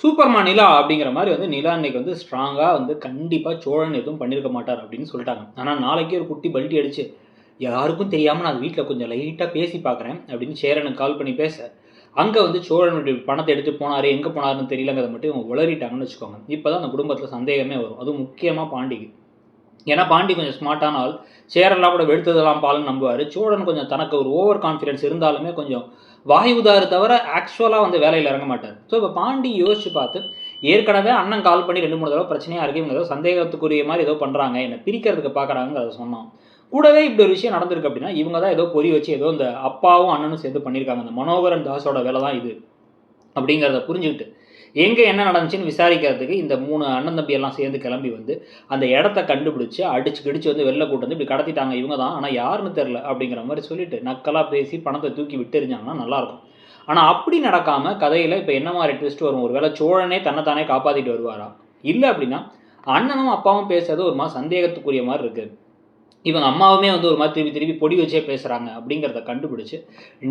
சூப்பர்மா நிலா அப்படிங்கிற மாதிரி வந்து நிலா இன்னைக்கு வந்து ஸ்ட்ராங்காக வந்து கண்டிப்பாக சோழன் எதுவும் பண்ணியிருக்க மாட்டார் அப்படின்னு சொல்லிட்டாங்க. ஆனால் நாளைக்கே ஒரு குட்டி பல்ட்டி அடிச்சு யாருக்கும் தெரியாமல் நான் வீட்டில் கொஞ்சம் லைட்டாக பேசி பார்க்குறேன் அப்படின்னு சேரனுக்கு கால் பண்ணி பேச அங்கே வந்து சோழனுடைய பணத்தை எடுத்து போனார் எங்கே போனாருன்னு தெரியலங்கிறத மட்டும் இவங்க உளறிட்டாங்கன்னு வச்சுக்கோங்க. இப்போ தான் அந்த குடும்பத்தில் சந்தேகமே வரும். அதுவும் முக்கியமாக பாண்டிக்கு. ஏன்னா பாண்டி கொஞ்சம் ஸ்மார்ட்டான ஆள் சேரெல்லாம் கூட வெளுத்ததெல்லாம் பாலுன்னு நம்புவார். சோழன் கொஞ்சம் தனக்கு ஒரு ஓவர் கான்ஃபிடென்ஸ் இருந்தாலுமே கொஞ்சம் வாயுதாரு தவிர ஆக்சுவலாக வந்து வேலையில் இறங்க மாட்டார். ஸோ இப்போ பாண்டி யோசிச்சு பார்த்து ஏற்கனவே அண்ணன் கால் பண்ணி ரெண்டு மூணு தடவை பிரச்சனையாக இருக்கு ஏதோ சந்தேகத்துக்குரிய மாதிரி ஏதோ பண்ணுறாங்க என்னை பிரிக்கிறதுக்கு பார்க்குறாங்க அதை சொன்னான். கூடவே இப்படி ஒரு விஷயம் நடந்திருக்கு அப்படின்னா இவங்க தான் ஏதோ பொறி வச்சு ஏதோ இந்த அப்பாவும் அண்ணனும் சேர்ந்து பண்ணியிருக்காங்க. இந்த மனோகரன் தாஸோட வேலை தான் இது. அப்படிங்கிறத புரிஞ்சுக்கிட்டு எங்கே என்ன நடந்துச்சுன்னு விசாரிக்கிறதுக்கு இந்த மூணு அண்ணன் தம்பி எல்லாம் சேர்ந்து கிளம்பி வந்து அந்த இடத்த கண்டுபிடிச்சி அடிச்சு கிடிச்சு வந்து வெளில கூட்டு வந்து இப்படி கடத்திட்டாங்க. இவங்க தான். ஆனால் யாருன்னு தெரில அப்படிங்கிற மாதிரி சொல்லிட்டு நக்கலாக பேசி பணத்தை தூக்கி விட்டுருந்தாங்கன்னா நல்லாயிருக்கும் ஆனால் அப்படி நடக்காமல் கதையில் இப்போ என்ன மாதிரி ட்விஸ்ட் வரும்? ஒரு வேளை சோழனே தன்னைத்தானே காப்பாற்றிட்டு வருவாரா? இல்லை அப்படின்னா அண்ணனும் அப்பாவும் பேசுறது ஒரு மாதிரி சந்தேகத்துக்குரிய மாதிரி இருக்குது இவங்க அம்மாவுமே வந்து ஒரு மாதிரி திருப்பி திருப்பி பொடி வச்சே பேசுகிறாங்க அப்படிங்கிறத கண்டுபிடிச்சு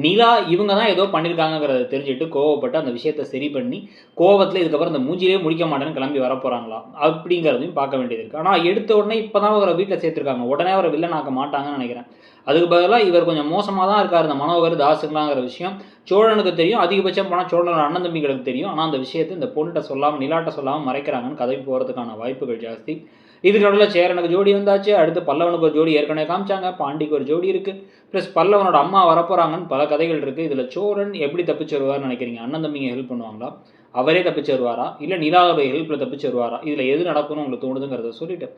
நிலா இவங்க தான் ஏதோ பண்ணியிருக்காங்கங்கிறத தெரிஞ்சுட்டு கோவப்பட்டு அந்த விஷயத்த சரி பண்ணி கோவத்தில் இதுக்கப்புறம் இந்த மூஞ்சிலே முடிக்க மாட்டேன்னு கிளம்பி வர போகிறாங்களா அப்படிங்கிறதையும் பார்க்க வேண்டியது இருக்குது ஆனால் எடுத்த உடனே இப்போ தான் அவரை வீட்டில் சேர்த்துருக்காங்க. உடனே அவரை வில்லனாக்க மாட்டாங்கன்னு நினைக்கிறேன். அதுக்கு பதிலாக இவர் கொஞ்சம் மோசமாக தான் இருக்கார் இந்த மனோகர் தாசுங்களாங்கிற விஷயம். சோழனுக்கு தெரியும் அதிகபட்சம் போனால் சோழனோட அண்ணன் தம்பிகளுக்கு தெரியும். ஆனால் அந்த விஷயத்தை இந்த பொண்ணுகிட்ட சொல்லாமல் நிலாட்ட சொல்லாமல் மறைக்கிறாங்கன்னு கதை போகிறதுக்கான வாய்ப்புகள் ஜாஸ்தி. இதுக்கு நடுவில் சேரனுக்கு ஜோடி வந்தாச்சு அடுத்து பல்லவனுக்கு ஒரு ஜோடி ஏற்கனவே காமிச்சாங்க பாண்டிக்கு ஒரு ஜோடி இருக்குது ப்ளஸ் பல்லவனோட அம்மா வரப்போகிறாங்கன்னு பல கதைகள் இருக்குது இதில் சோழன் எப்படி தப்பிச்சு வருவார்னு நினைக்கிறீங்க? அண்ணன் தம்பிங்க ஹெல்ப் பண்ணுவாங்களா? அவரே தப்பிச்சு வருவாரா? இல்லை நிலாவுடைய ஹெல்ப்பில் தப்பிச்சு வருவாரா? இதில் எது நடக்கும்னு உங்களுக்கு தோணுதுங்கிறத சொல்லிட்டு.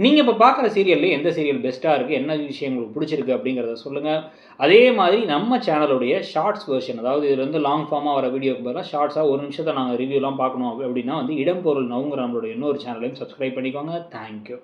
நீங்கள் இப்போ பார்க்குற சீரியல்ல எந்த சீரியல் பெஸ்ட்டாக இருக்குது என்ன விஷயம் உங்களுக்கு பிடிச்சிருக்கு அப்படிங்கிறத சொல்லுங்கள் அதே மாதிரி நம்ம சேனலுடைய ஷார்ட்ஸ் வெர்ஷன் அதாவது இது வந்து லாங் ஃபார்மாக வர வீடியோக்கு பதிலாக ஷார்ட்ஸாக ஒரு நிமிஷத்தை நாங்கள் ரிவ்யூலாம் பார்க்கணும் அப்படின்னா வந்து இடம்பொருள் நவுங்கிற நம்மளுடைய இன்னொரு சேனலையும் சப்ஸ்கிரைப் பண்ணிக்கோங்க. தேங்க்யூ